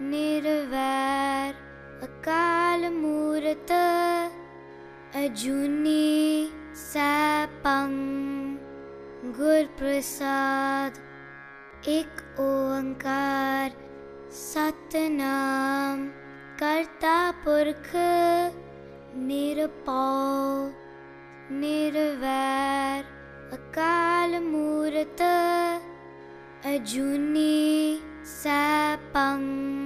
निर्वैर अकाल मूरत अजूनी सैपंग गुर प्रसाद एक ओंकार सतनाम कर्ता निरपौ निर्वैर अकाल मूरत अजूनी सैपंग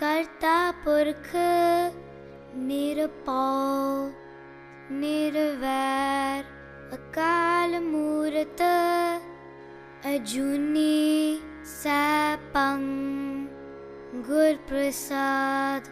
कर्ता पुरख निरपौ निर्वैर अकाल मूरत अजूनी सैपंग गुर प्रसाद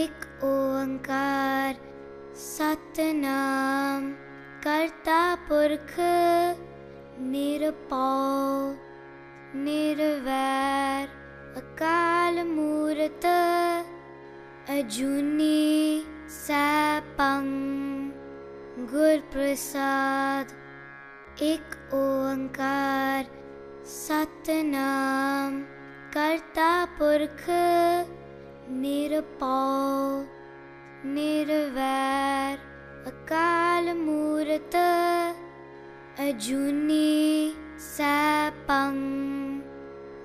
एक कर्ता पुरख निरपौ निर्वैर अकाल मूरत अजूनी सैपंग गुर प्रसाद एक ओंकार सतनाम कर्ता पुरख निरपौ निर्वैर अकाल मूरत अजूनी सैपंग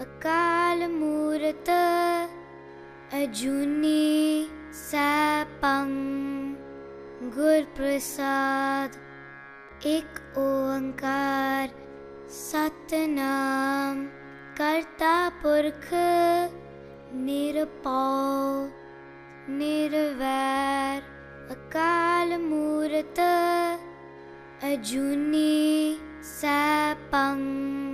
अकाल मूरत अजूनी सैपंग गुर प्रसाद एक ओंकार सतनाम कर्ता पुरख निरपौ निर्वैर। अकाल मूरत अजूनी सैपंग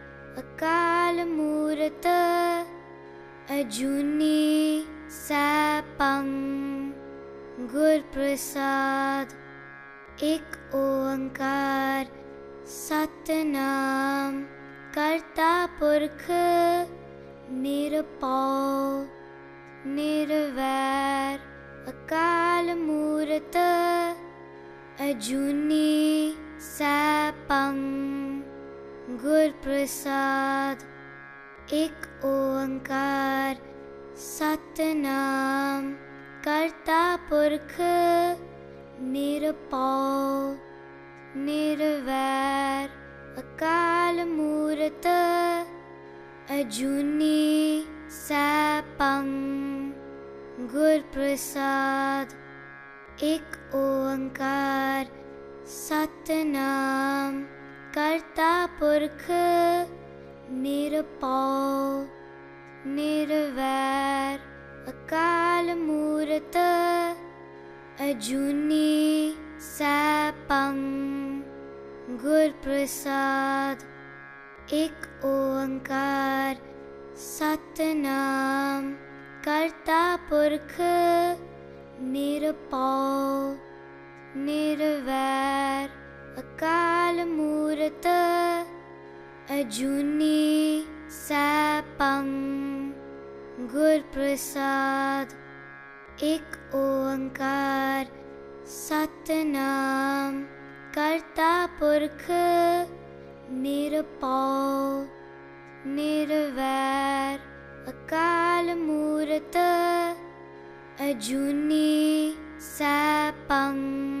अकाल मूरत अजूनी सैपंग गुर प्रसाद एक ओंकार सतनाम करता पुरख निरपौ निर्वैर। अकाल मूरत अजूनी सैपंग गुर प्रसाद एक ओंकार सतनाम करता पुरख निरपौ निर्वैर अकाल मूरत अजूनी सैपंग गुर प्रसाद एक ओंकार सतनाम करता पुरख निरपौ निर्वैर अकाल मूरत अजूनी सैपंग गुर प्रसाद एक सतनाम करता पुरख निरपौ निर्वैर अकाल मूरत अजूनी सैपंग गुर प्रसाद एक ओंकार सतनाम करता पुरख निरपौ निर्वैर। अकाल मूरत अजूनी सैपंग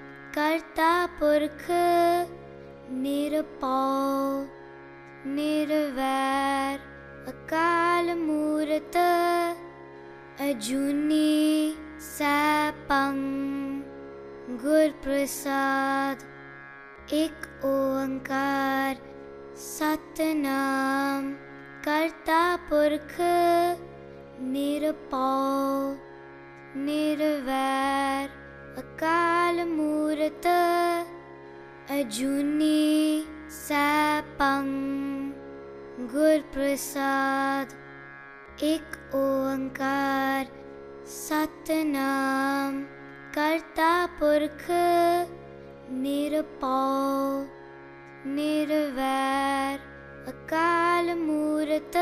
करता पुरख निरपौ निर्वैर अकाल मूरत अजूनी सैपंग गुर प्रसाद एक करता पुरख निरपौ निर्वैर अकाल मूरत अजूनी सैपंग गुर प्रसाद एक ओंकार सतनाम करता पुरख निरपौ निर्वैर अकाल मूरत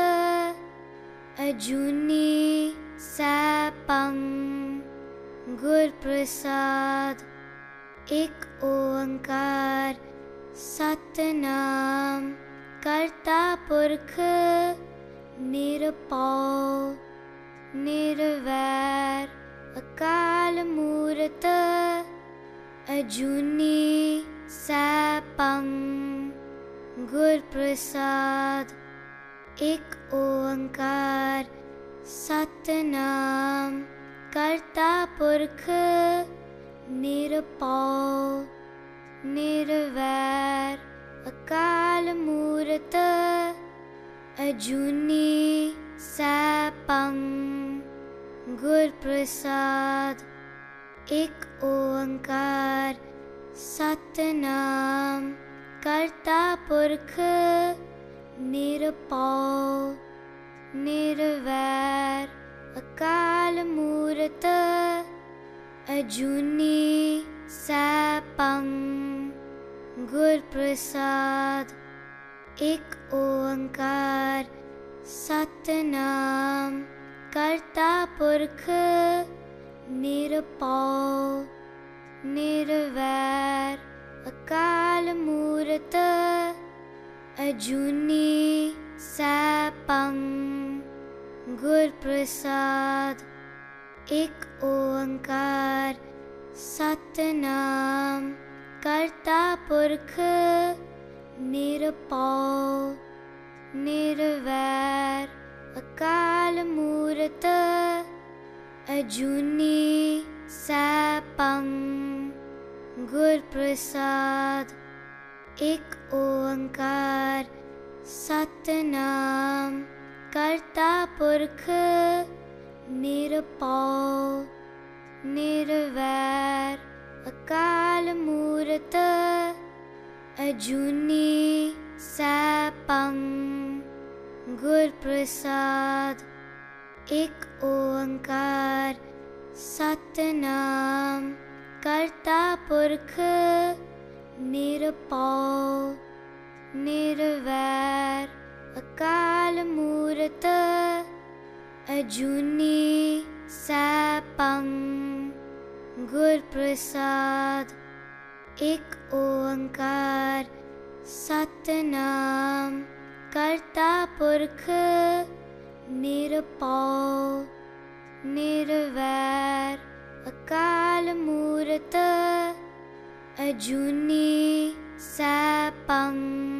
अजूनी सैपंग गुर प्रसाद एक ओंकार सतनाम करता पुरख निरपौ निर्वैर अकाल मूरत अजूनी सैपंग गुर प्रसाद एक ओंकार सतनाम करता पुरख निरपौ निर्वैर अकाल मूरत अजूनी सैपंग गुर प्रसाद एक करता पुरख निरपौ निर्वैर अकाल मूरत अजूनी सैपंग गुर प्रसाद एक ओंकार सतनाम करता पुरख निरपौ निर्वैर। अकाल मूरत अजूनी सैपंग ਗੁਰ ਪ੍ਰਸਾਦ, ਇੱਕ ਓੰਕਾਰ, ਸਤਨਾਮ, ਕਰਤਾ ਪੁਰਖ, ਨਿਰਭਉ, ਨਿਰਵੈਰ, ਅਕਾਲ ਮੂਰਤ, ਅਜੂਨੀ ਸੈਭੰ। ਗੁਰ ਪ੍ਰਸਾਦ, ਇੱਕ ਓੰਕਾਰ, ਸਤਨਾਮ कर्ता पुरख निरपौ निरप अकाल अकलूर्त अजुनी सप गुरप्रसाद एक ओङ्कार पुरख निरपौ निरवैर् अकालमूर्त अजुनी सपङ् गुरुप्रसाद एक ओङ्कार सतनाम कर्ता कर्तापुर्ख निरप निर्वैर अकलूर्त अजुनी सपङ्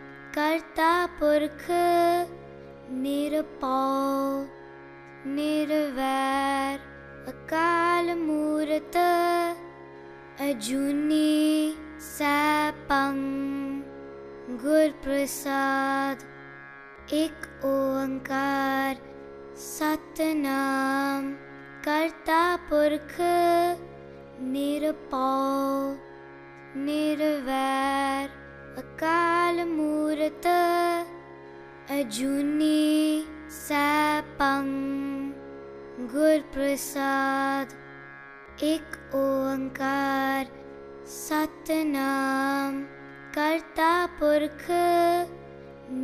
कर्ता पुरख निरपौ निरप अकाल अकलूर्त अजुनी सप गुरप्रसाद एक ओङ्कार पुरख निरपौ निरवैर् अकालमूर्त अजुनी सपं गुरुप्रसाद एक ओङ्कार सतनाम कर्ता पर्ख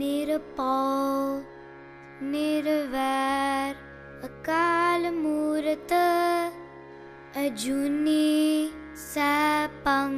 निरपो निर्वैर अकलूर्त अजुनी सपं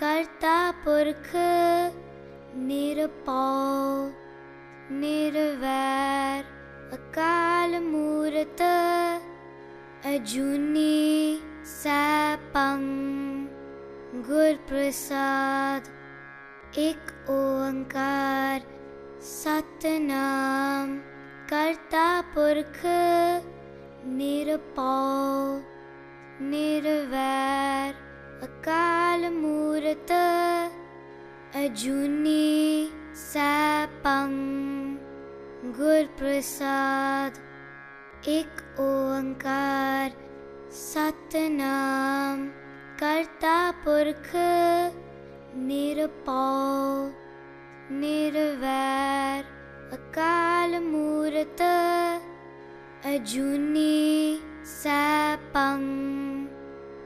कर्ता पुरख निरपौ निरप अकाल अकलूर्त अजुनी सपं गुरप्रसाद एक ओङ्कार पुरख निरपौ निरवैर् अकालमूर्त अजुनी सपं गुरुप्रसाद। एक ओङ्कार सतनाम कर्ता पुरख निरपौ निर्वैर्। अकलूर्त अजुनी सपं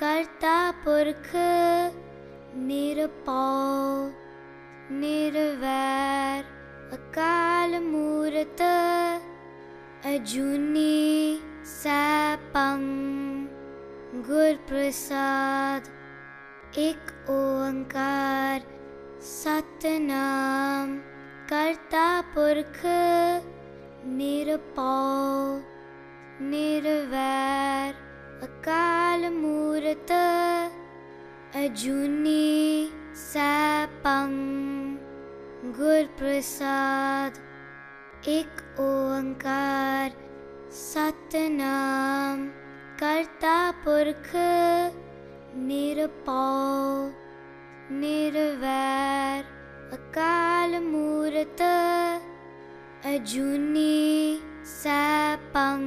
कर्ता पुरख निरपौ निरप अकाल अकलूर्त अजुनी सप गुरप्रसाद एक ओङ्कार पुरख निरपौ निरवैर् अकाल मूरत अजूनी सैपं गुरप्रसाद एक ओंकार सतनाम करता पुरख निरपौ निर्वैर अकाल मूरत अजूनी सैपं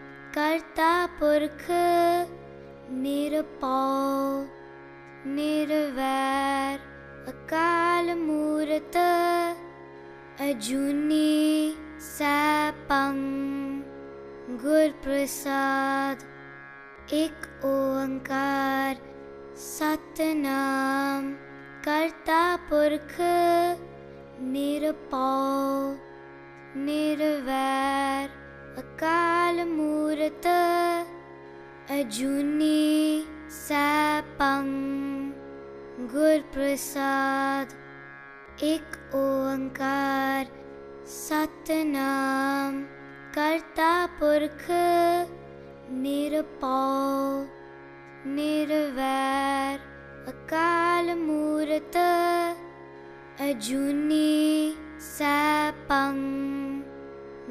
करता पुरख निरपौ निर्वैर अकाल मूरत अजूनी सैपं गुरप्रसाद एक करता पुरख निरपौ निर्वैर अकाल मूरत अजूनी सैपं गुरप्रसाद एक ओंकार सतनाम करता पुरख निरपौ निर्वैर अकाल मूरत अजूनी सैपं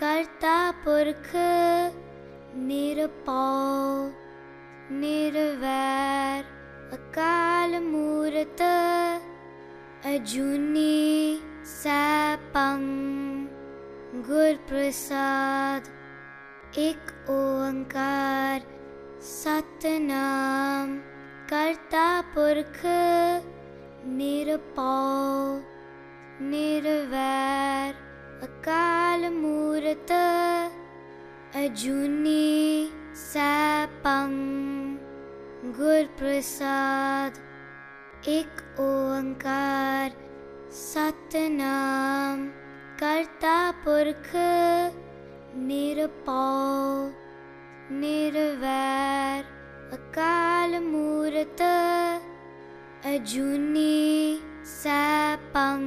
करता पुरख निरपौ निर्वैर अकाल मूरत अजूनी सैपं गुरप्रसाद एक सतनाम। करता पुरख निरपौ निर्वैर अकाल मूरत अजूनी सैपं गुरप्रसाद एक ओंकार सतनाम करता पुरख निरपौ निर्वैर अकाल मूरत अजूनी सैपं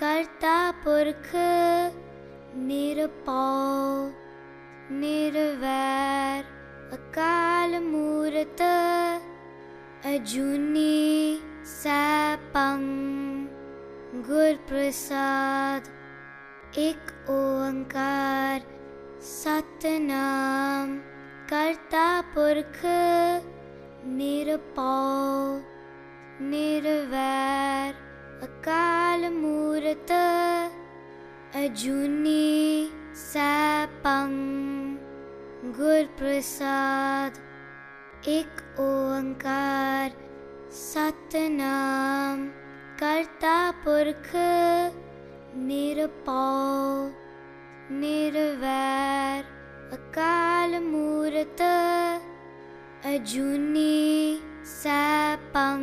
करता पुरख निरपौ निर्वैर अकाल मूरत अजूनी सैपं गुरप्रसाद एक करता पुरख निरपौ निर्वैर अकाल मूरत अजूनी सैपं गुरप्रसाद। एक ओंकार सतनाम करता पुरख निरपौ निर्वैर। अकाल मूरत अजूनी सैपं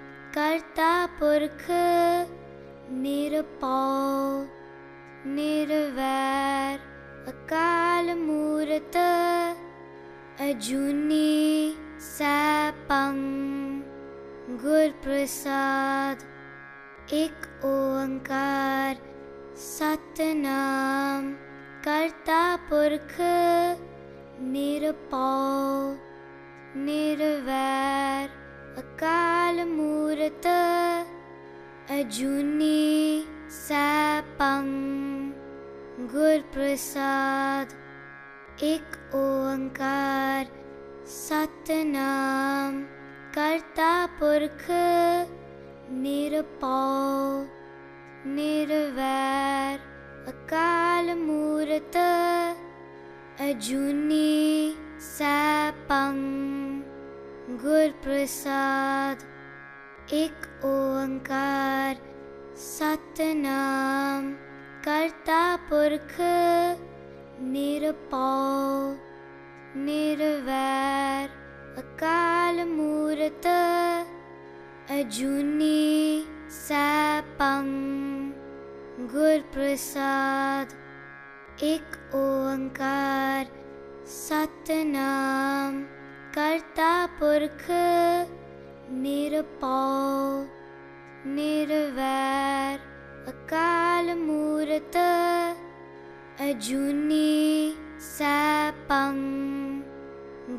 करता पुरख निरपौ निर्वैर अकाल मूरत अजूनी सैपं गुर प्रसाद एक करता पुरख निरपौ निर्वैर अकाल मूरत अजूनी सैपं गुर प्रसाद एक ओंकार सतनाम करता पुरख निरपौ निर्वैर। अकाल मूरत अजूनी सैपं गुर प्रसाद एक ओंकार सतनाम। करता पुरख निरपौ निर्वैर। अकाल मूरत अजूनी सैपं। गुर प्रसाद एक ओंकार सतनाम करता पुरख निरपौ निर्वैर अकाल मूरत अजूनी सैपं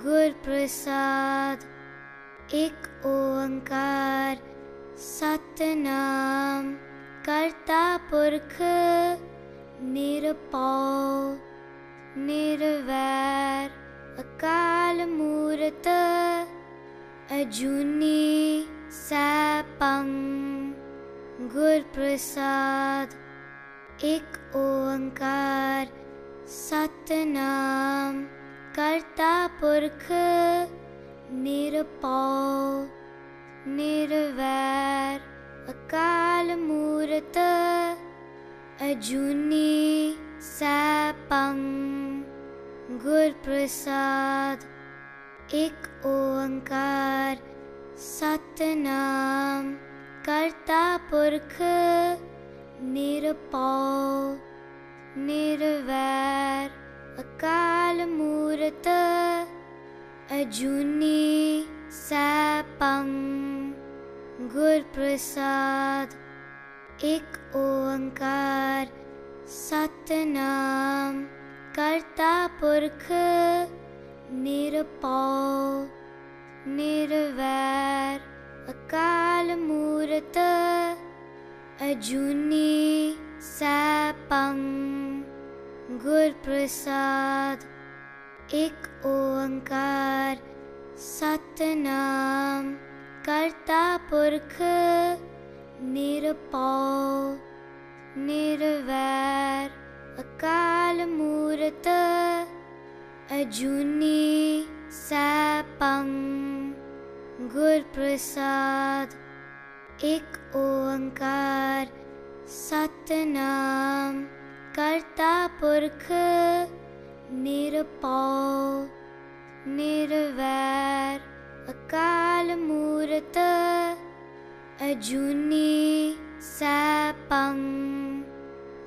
गुर प्रसाद एक करता पुरख निरपौ निर्वैर अकाल मूरत अजूनी सैपं गुर प्रसाद एक ओंकार सतनाम करता पुरख निरपौ निर्वैर अकाल मूरत अजूनी सैपं गुर प्रसाद एक ओंकार सतनाम। करता पुरख निरपौ निर्वैर। अकाल मूरत अजूनी सैपं। गुर प्रसाद एक ओंकार सतनाम करता पुरख निरपौ निर्वैर अकाल मूरत अजूनी सैपं गुर प्रसाद एक करता पुरख निरपौ निर्वैर अकाल मूरत अजूनी सैपं गुर प्रसाद एक ओंकार सतनाम करता पुरख निरपौ निर्वैर अकाल मूरत अजूनी सैपं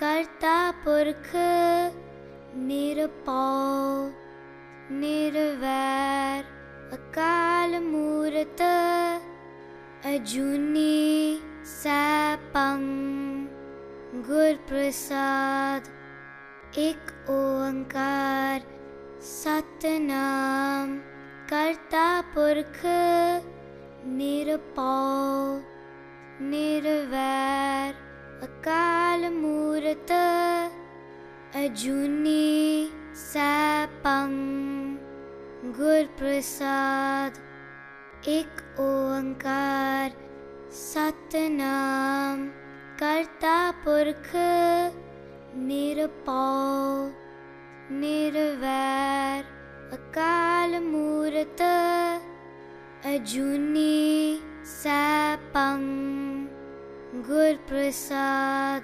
करता पुरख निरपौ निर्वैर अकाल मूरत अजूनी सैपं गुर प्रसाद एक करता पुरख निरपौ निर्वैर अकालमूर्त अजुनी सपङ् गुरुप्रसाद। एक ओङ्कार सतनाम कर्ता पुरख निरपौ निर्वैर्। अकलूर्त अजुनी सपङ् good prasad.